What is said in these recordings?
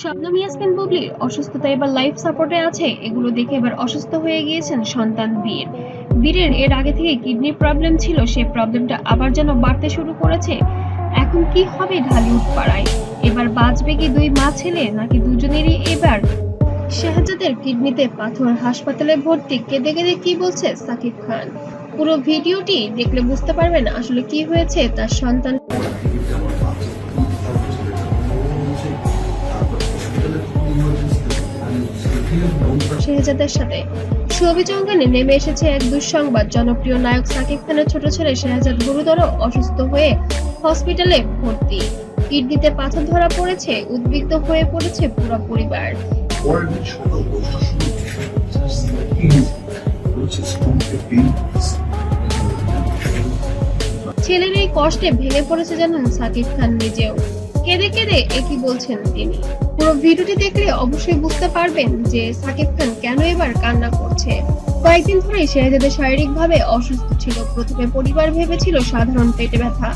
শবনম ইয়াসমিন বুবলির অসুস্থতা এবার লাইফ সাপোর্টে আছে। এগুলো দেখে এবার অসুস্থ হয়ে গিয়েছেন সন্তান বীর। বীরের এর আগে থেকে কিডনি প্রবলেম ছিল সেই প্রবলেমটা আবার যেন বাড়তে শুরু করেছে। এখন কি হবে ঢালিউড পাড়ায়? এবার বাঁচবে কি দুই মা ছেলে, নাকি দুজনেরই এবার? শাহজাদের কিডনিতে পাথর, হাসপাতালে ভর্তি, কেঁদে কেঁদে কি বলছে সাকিব খান? পুরো ভিডিওটি দেখলে বুঝতে পারবেন আসলে কি হয়েছে তার সন্তান শেহজাদের সাথে। ছবি অঙ্গনে নেমে এসেছে এক দুঃসংবাদ। জনপ্রিয় নায়ক সাকিব খানের ছোট ছেলে শেহজাদ গুরুতর অসুস্থ হয়ে হসপিটালে ভর্তি। কিডনিতে পাথর ধরা পড়েছে, উদ্বিগ্ন হয়ে পড়েছে পুরো পরিবার। ছেলের এই কষ্টে ভেঙে পড়েছে জানেন সাকিব খান নিজেও। কেঁদে কেঁদে একই বলছেন তিনি? পুরো ভিডিওটি দেখলে অবশ্যই বুঝতে পারবেন যে সাকিব খান কেন এবার কান্না করছে। কয়েকদিন ধরেই শাহিদাদের শারীরিকভাবে অসুস্থ ছিল, প্রথমে পরিবার ভেবেছিল সাধারণ পেটে ব্যথা,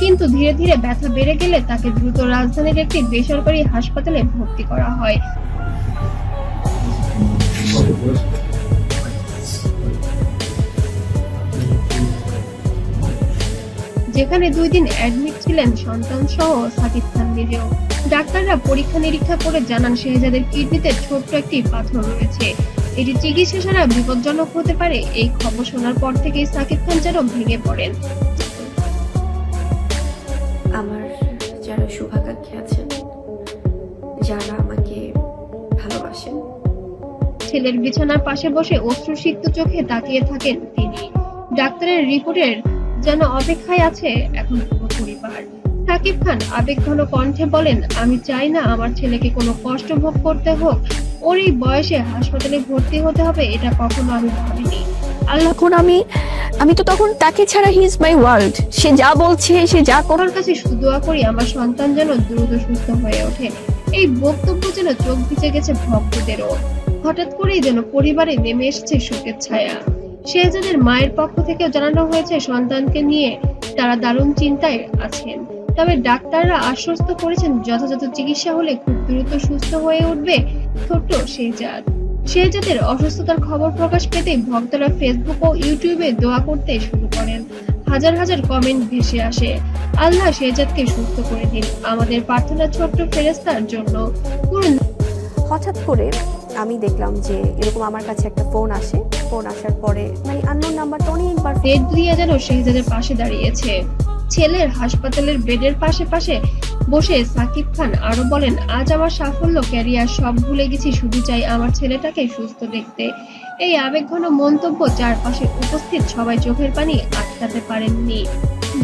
কিন্তু ধীরে ধীরে ব্যথা বেড়ে গেলে তাকে দ্রুত রাজধানীর একটি বেসরকারি হাসপাতালে ভর্তি করা হয়। যেখানে দুই দিন অ্যাডমিট ছিলেন সন্তান সহ সাকিব খান নিজেও। ডাক্তাররা পরীক্ষা নিরীক্ষা করে জানান শেহজাদের কিডনিতে ছোট্ট একটি পাথর রয়েছে। এটি চিকিৎসা ছাড়া বিপজ্জনক হতে পারে এই খবর শোনার পর থেকেই সাকিব খান যেন ভেঙে পড়েন। আমার যারা শুভাকাঙ্ক্ষী আছেন যারা আমাকে ভালোবাসেন। ছেলের বিছানার পাশে বসে অশ্রুসিক্ত চোখে তাকিয়ে থাকেন তিনি। ডাক্তারের রিপোর্টের যেন অপেক্ষায় আছে এখন পুরো পরিবার। সাকিব খান আবেগঘন কণ্ঠে বলেন আমি চাই না আমার ছেলেকে কোনো কষ্ট ভোগ করতে হোক। ওর এই বয়সে হাসপাতালে ভর্তি হতে হবে এটা কখনো আমি ভাবিনি। আল্লাহ আমি আমি তো তখন তাকে ছাড়া হি ইজ মাই ওয়ার্ল্ড সে যা বলছে সে যা করে ওনার কাছে শুধু দোয়া করি আমার সন্তান যেন দ্রুত সুস্থ হয়ে ওঠে। এই বক্তব্য যেন চোখ ভিজে গেছে ভক্তদেরও। হঠাৎ করেই যেন পরিবারে নেমে এসেছে শোকের ছায়া। শেহজাদের মায়ের পক্ষ থেকেও জানানো হয়েছে, সন্তানকে নিয়ে তারা দারুণ চিন্তায় আছেন। তবে ডাক্তাররা আশ্বস্ত করেছেন, যথাযথ চিকিৎসা হলে খুব দ্রুত সুস্থ হয়ে উঠবে ছোট্ট শেহজাদ। শেহজাদের অসুস্থতার খবর প্রকাশ পেতেই ভক্তরা ফেসবুক ও ইউটিউবে দোয়া করতে শুরু করেন। হাজার হাজার কমেন্ট ভেসে আসে। আল্লাহ শেহজাদকে সুস্থ করে দিন। আমাদের প্রার্থনা ছোট্ট ফেরেস্তার জন্য। হঠাৎ করে আমি দেখলাম যে এরকম আমার কাছে একটা ফোন আসে। ফোন আসার পরে মানে আননোন নাম্বারটা অনেকবার নেট দিয়ে যেন শেহজাদের পাশে দাঁড়িয়েছে। ছেলের হাসপাতালের বেডের পাশে পাশে বসে সাকিব খান আরও বলেন, আজ আমার সাফল্য, ক্যারিয়ার সব ভুলে গেছি, শুধু চাই আমার ছেলেটাকে সুস্থ দেখতে। এই আবেগঘন মন্তব্য চারপাশে উপস্থিত সবাই চোখের পানি আটকাতে পারেননি।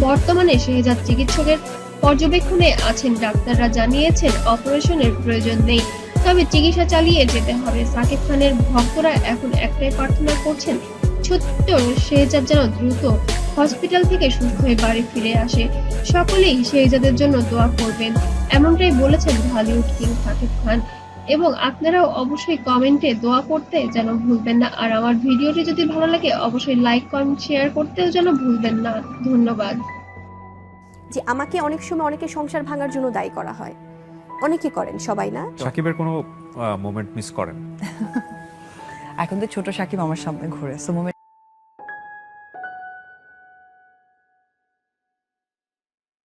বর্তমানে শেহজাদ চিকিৎসকের পর্যবেক্ষণে আছেন, ডাক্তাররা জানিয়েছেন, অপারেশনের প্রয়োজন নেই। তবে চিকিৎসা চালিয়ে যেতে হবে। সাকিব খানের ভক্তরা এখন একটাই প্রার্থনা করছেন ছোট্ট শেহজাদ যেন দ্রুত হসপিটাল থেকে সুস্থ হয়ে বাড়ি ফিরে আসে। সকলেই শেহজাদের জন্য দোয়া করবেন, এমনটাই বলেছেন হলিউড কিং সাকিব খান। এবং আপনারাও অবশ্যই কমেন্টে দোয়া করতে যেন ভুলবেন না। আর আমার ভিডিওটি যদি ভালো লাগে, অবশ্যই লাইক, কমেন্ট, শেয়ার করতেও যেন ভুলবেন না। ধন্যবাদ। যে আমাকে অনেক সময় অনেকে সংসার ভাঙার জন্য দায়ী করা হয়। অনেকে করেন সবাই না? সাকিবের কোনো মোমেন্ট মিস করেন? এখন তো ছোট সাকিব আমার সামনে ঘুরে সো মোমেন্ট